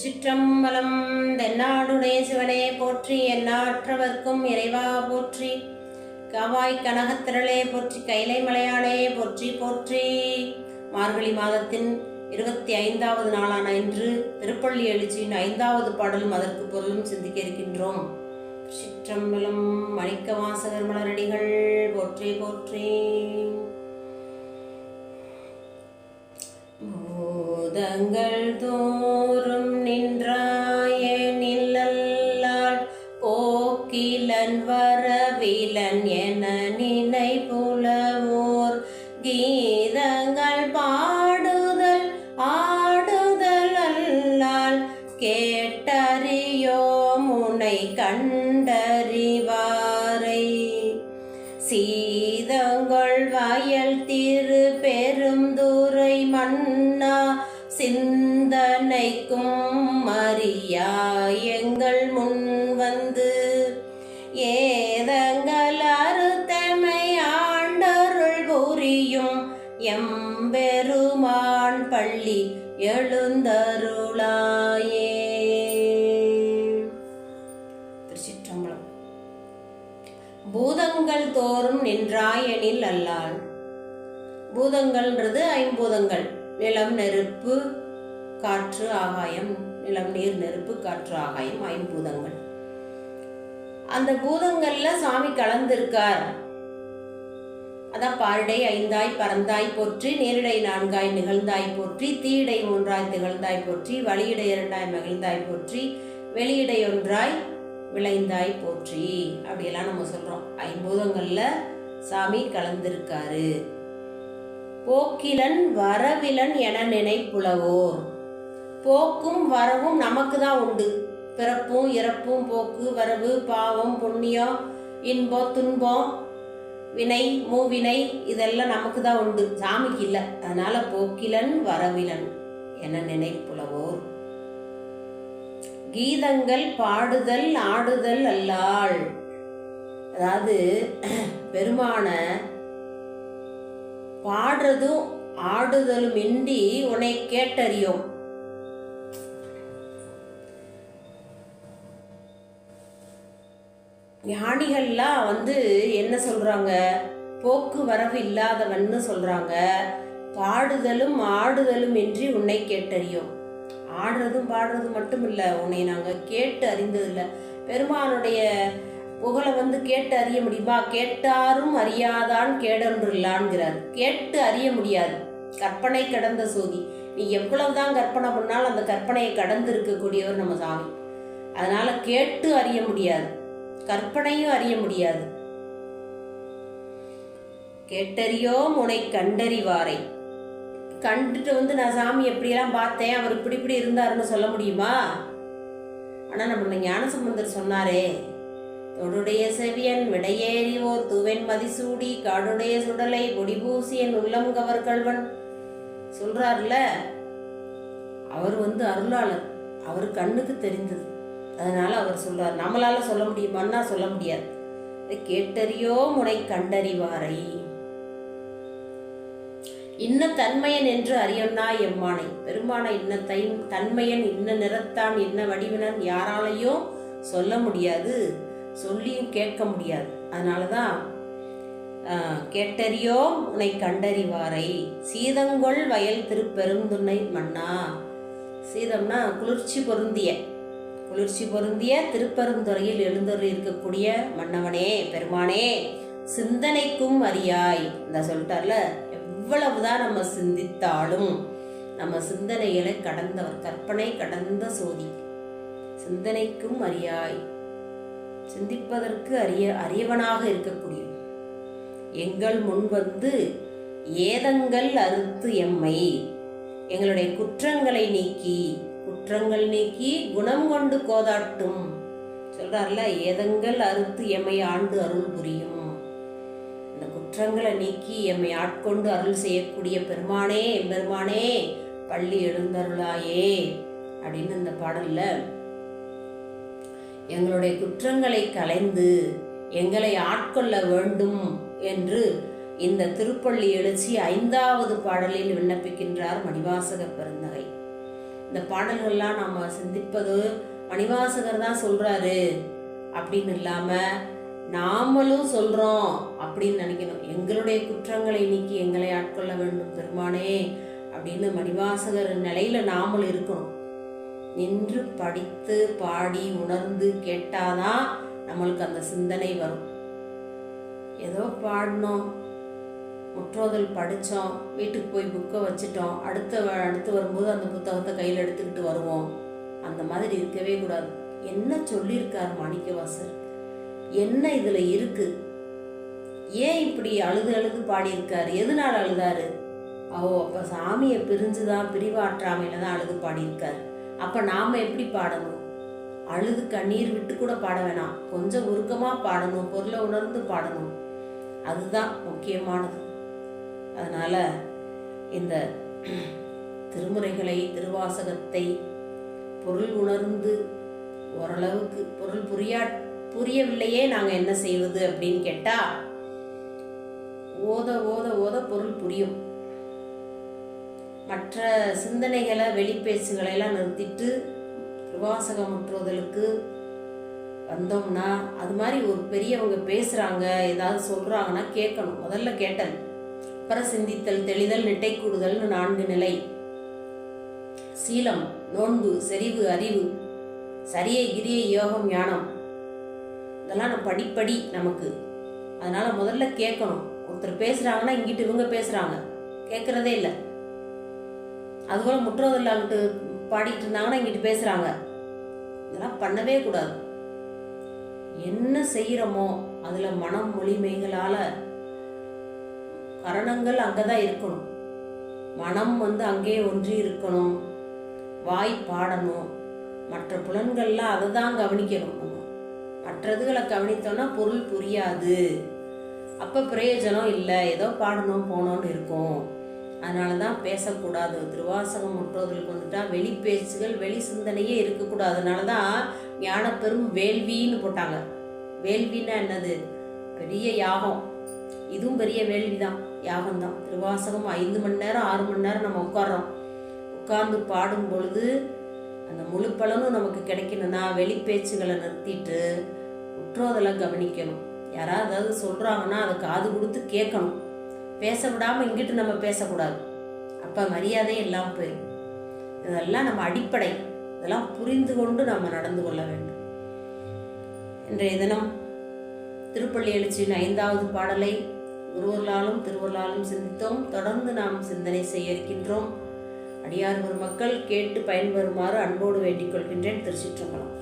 சிற்றம்பலம் தென்னாடுடைய சிவனே போற்றி எல்லாற்றவர்க்கும் இறைவா போற்றி. காவாய் கனகத்திரளே போற்றி கைலை மலையாளே போற்றி போற்றி. மார்கழி மாதத்தின் இருபத்தி ஐந்தாவது நாளான இன்று திருப்பள்ளி எழுச்சியின் ஐந்தாவது பாடலும் அதற்கு பொருளும் சிந்திக்க இருக்கின்றோம். சிற்றம்பலம் மணிக்க வாசகர் மலரடிகள் போற்றி போற்றி. பூதங்கள் தோறும் அல்லால் கேட்டறியோ முனை கண்டறிவாரை. சீதங்கள் வயல் திரு பெருந்துரை மன்னா சிந்தனைக்கும் மரியா பூதங்கள்ன்றது ஐம்பூதங்கள். நிலம் நெருப்பு காற்று ஆகாயம். நிலம் நீர் நெருப்பு காற்று ஆகாயம் ஐம்பூதங்கள். அந்த பூதங்கள்ல சாமி கலந்திருக்கார். அதான் பாரிடை ஐந்தாய் பறந்தாய் போற்றி நேரிடை நான்காய் நிகழ்ந்தாய் போற்றி தீடை மூன்றாய் திகழ்ந்தாய் போற்றி வழியிடை இரண்டாய் மகிழ்ந்தாய் போற்றி வெளியிடை ஒன்றாய் விளைந்தாய் போற்றி. அப்படியெல்லாம் நம்ம சொல்றோம். ஐம்பூதங்கள்ல சாமி கலந்திருக்காரு. போக்கிலன் வரவிலன் என நினைப்புலவோர். போக்கும் வரவும் நமக்கு தான் உண்டு. பிறப்பும் இறப்பும் போக்கு வரவு பாவம் புண்ணியம் இன்பம் துன்பம் வினை மூவினை இதெல்லாம் நமக்கு தான் உண்டு. சாமிக்கு இல்லை. அதனால போக்கிலன் வரவிலன் என நினைப்புலவோர். கீதங்கள் பாடுதல் ஆடுதல் அல்லாள். அதாவது பெருமான பாடுறதும் ஆடுதலும் இன்றி உன்னை கேட்டறியும். ஞானிகள்லாம் வந்து என்ன சொல்றாங்க? போக்குவரவு இல்லாதவன்னு சொல்றாங்க. பாடுதலும் ஆடுதலும் இன்றி உன்னை கேட்டறியும். ஆடுறதும் பாடுறதும் மட்டும் இல்லை உன்னை நாங்கள் கேட்டு அறிந்ததில்லை. பெருமானுடைய புகழை வந்து கேட்டு அறிய முடியுமா? கேட்டாரும் அறியாதான் கேடொன்றில்லான்கிறார். கேட்டு அறிய முடியாது. கற்பனை கடந்த சோதி. நீ எவ்வளவுதான் கற்பனை பண்ணாலும் அந்த கற்பனையை கடந்து இருக்கக்கூடியவர் நம்ம சாமி. அதனால கேட்டு அறிய முடியாது. கற்பனையும் அறிய முடியாது. கேட்டறியோம் உனை கண்டறிவாரை. கண்டுட்டு வந்து நான் சாமி எப்படியெல்லாம் பார்த்தேன் அவர் இப்படி இப்படி இருந்தாருன்னு சொல்ல முடியுமா? ஆனால் நம்ம ஞானசம்பந்தர் சொன்னாரே தொடுடைய செவியன் விடையேறி ஓர் துவென் மதிசூடி காடுடைய சுடலை பொடிபூசியன் உள்ளம் கவர் கல்வன் சொல்றாருல அவர் வந்து அருளாளர். அவர் கண்ணுக்கு தெரிந்தது. அதனால அவர் சொல்றார் நம்மளால சொல்ல முடியுமான்னா சொல்ல முடியாது. கேட்டறியோ முனை கண்டறிவாரை. இன்ன தன்மையன் என்று அறியன்னா எம்மானை. பெருமான இன்ன தன்மையன் இன்ன நிறத்தான் இன்ன வடிவினன் யாராலையும் சொல்ல முடியாது. சொல்லியும் கேட்க முடியாது. அதனால தான் கேட்டறியோ உன்னை கண்டறிவாரை. சீதங்கொள் வயல் திருப்பெருந்துணை மன்னா. சீதம்னா குளிர்ச்சி பொருந்திய. குளிர்ச்சி பொருந்திய திருப்பெருந்துறையில் எழுந்தொரு இருக்கக்கூடிய மன்னவனே பெருமானே சிந்தனைக்கும் அறியாய். இந்த சொல்லிட்டார்ல எவ்வளவுதான் நம்ம சிந்தித்தாலும் நம்ம சிந்தனைகளை கடந்தவர் கற்பனை கடந்த சோதி. சிந்தனைக்கும் அறியாய். சிந்திப்பதற்கு அறிய அறியவனாக இருக்கக்கூடிய எங்கள் முன் வந்து ஏதங்கள் அறுத்து எம்மை. எங்களுடைய குற்றங்களை நீக்கி குற்றங்கள் நீக்கி குணம் கொண்டு கோதாட்டும். சொல்றார்ல ஏதங்கள் அறுத்து எம்மை ஆண்டு அருள் புரியும். இந்த குற்றங்களை நீக்கி எம்மை ஆட்கொண்டு அருள் செய்யக்கூடிய பெருமானே எம்பெருமானே பள்ளி எழுந்தருளாயே அப்படின்னு இந்த பாடலில் எங்களுடைய குற்றங்களை கலைந்து எங்களை ஆட்கொள்ள வேண்டும் என்று இந்த திருப்பள்ளி எழுச்சி ஐந்தாவது பாடலில் விண்ணப்பிக்கின்றார் மணிவாசக பெருந்தகை. இந்த பாடல்கள்லாம் நம்ம சிந்திப்பது மணிவாசகர் தான் சொல்கிறாரு அப்படின்னு இல்லாமல் நாமளும் சொல்கிறோம் அப்படின்னு நினைக்கணும். எங்களுடைய குற்றங்களை நீக்கி எங்களை ஆட்கொள்ள வேண்டும் பெருமானே அப்படின்னு மணிவாசகர் நிலையில் நாமளும் இருக்கணும். நின்று படித்து பாடி உணர்ந்து கேட்டாதான் நம்மளுக்கு அந்த சிந்தனை வரும். ஏதோ பாடினோம் முற்றோதல் படித்தோம் வீட்டுக்கு போய் புக்கை வச்சுட்டோம் அடுத்த வ- அடுத்து வரும்போது அந்த புத்தகத்தை கையில் எடுத்துக்கிட்டு வருவோம். அந்த மாதிரி இருக்கவே கூடாது. என்ன சொல்லியிருக்கார் மாணிக்கவாசர்? என்ன இதில் இருக்குது ஏன் இப்படி அழுது அழுது பாடியிருக்காரு? எதனால் அழுதாரு? ஓ அப்போ சாமியை பிரிஞ்சுதான் பிரிவாற்றாமையில தான் அழுது பாடியிருக்காரு. அப்போ நாம் எப்படி பாடணும்? அழுது கண்ணீர் விட்டு கூட பாட வேணாம். கொஞ்சம் உருக்கமாக பாடணும். பொருளை உணர்ந்து பாடணும். அதுதான் முக்கியமானது. அதனால் இந்த திருமுறைகளை திருவாசகத்தை பொருள் உணர்ந்து ஓரளவுக்கு பொருள் புரியா புரியவில்லையே நாங்கள் என்ன செய்வது அப்படின்னு கேட்டால் ஓத ஓத ஓத பொருள் புரியும். மற்ற சிந்தனைகளை வெளிப்பேச்சுகளை எல்லாம் நிறுத்திட்டு பிரபாசகம் முற்றுவதலுக்கு வந்தோம்னா அது மாதிரி ஒரு பெரியவங்க பேசுகிறாங்க ஏதாவது சொல்கிறாங்கன்னா கேட்கணும். முதல்ல கேட்டல். அப்புறம் சிந்தித்தல் தெளிதல் நிட்டை கூடுதல்னு நான்கு நிலை. சீலம் நோன்பு செறிவு அறிவு. சரியை கிரியை யோகம் ஞானம். இதெல்லாம் நம்ம படிப்படி நமக்கு. அதனால் முதல்ல கேட்கணும். ஒருத்தர் பேசுகிறாங்கன்னா இங்கிட்டு இவங்க பேசுகிறாங்க கேட்குறதே இல்லை. அதுபோல் முற்றோதில் அவங்கட்டு பாடிட்டு இருந்தாங்கன்னா இங்கிட்டு பேசுகிறாங்க இதெல்லாம் பண்ணவே கூடாது. என்ன செய்கிறோமோ அதில் மனம் மொழிமைகளால் கரணங்கள் அங்கே தான் இருக்கணும். மனம் வந்து அங்கேயே ஒன்றி இருக்கணும். வாய் பாடணும். மற்ற புலன்கள்லாம் அதை தான் கவனிக்கணும். நம்ம மற்றதுகளை கவனித்தோன்னா பொருள் புரியாது. அப்போ பிரயோஜனம் இல்லை. ஏதோ பாடணும் போனோன்னு இருக்கும். அதனால தான் பேசக்கூடாது. திருவாசகம் முற்றோதலுக்கு வந்துட்டா வெளி பேச்சுகள் வெளி சிந்தனையே இருக்கக்கூடாது. அதனால தான் ஞானப்பெரும் வேள்வின்னு போட்டாங்க. வேள்வின்னா என்னது? பெரிய யாகம். இதுவும் பெரிய வேள்வி தான் யாகம் தான் திருவாசகம் ஐந்து மணி நேரம் ஆறு மணி நேரம் நம்ம உட்காடுறோம் உட்கார்ந்து பாடும் பொழுது அந்த முழு பலனும் நமக்கு கிடைக்கணும்னா வெளி பேச்சுகளை நிறுத்திட்டு உற்றோதலை கவனிக்கணும். யாராவது ஏதாவது சொல்கிறாங்கன்னா அதை காது கொடுத்து கேட்கணும். பேச விடாமல் இங்கிட்டு நம்ம பேசக்கூடாது. அப்போ மரியாதையே இல்லாமல் போயிடும் இதெல்லாம் நம்ம அடிப்படை. இதெல்லாம் புரிந்து கொண்டு நம்ம நடந்து கொள்ள வேண்டும். இன்றைய தினம் திருப்பள்ளி எழுச்சியின் ஐந்தாவது பாடலை குருவர்களாலும் திருவர்களாலும் சிந்தித்தோம். தொடர்ந்து நாம் சிந்தனை செய்ய இருக்கின்றோம். அடியார் ஒரு மக்கள் கேட்டு பயன்பெறுமாறு அன்போடு வேண்டிக் கொள்கின்றேன். திருச்சிற்றம்பலம்.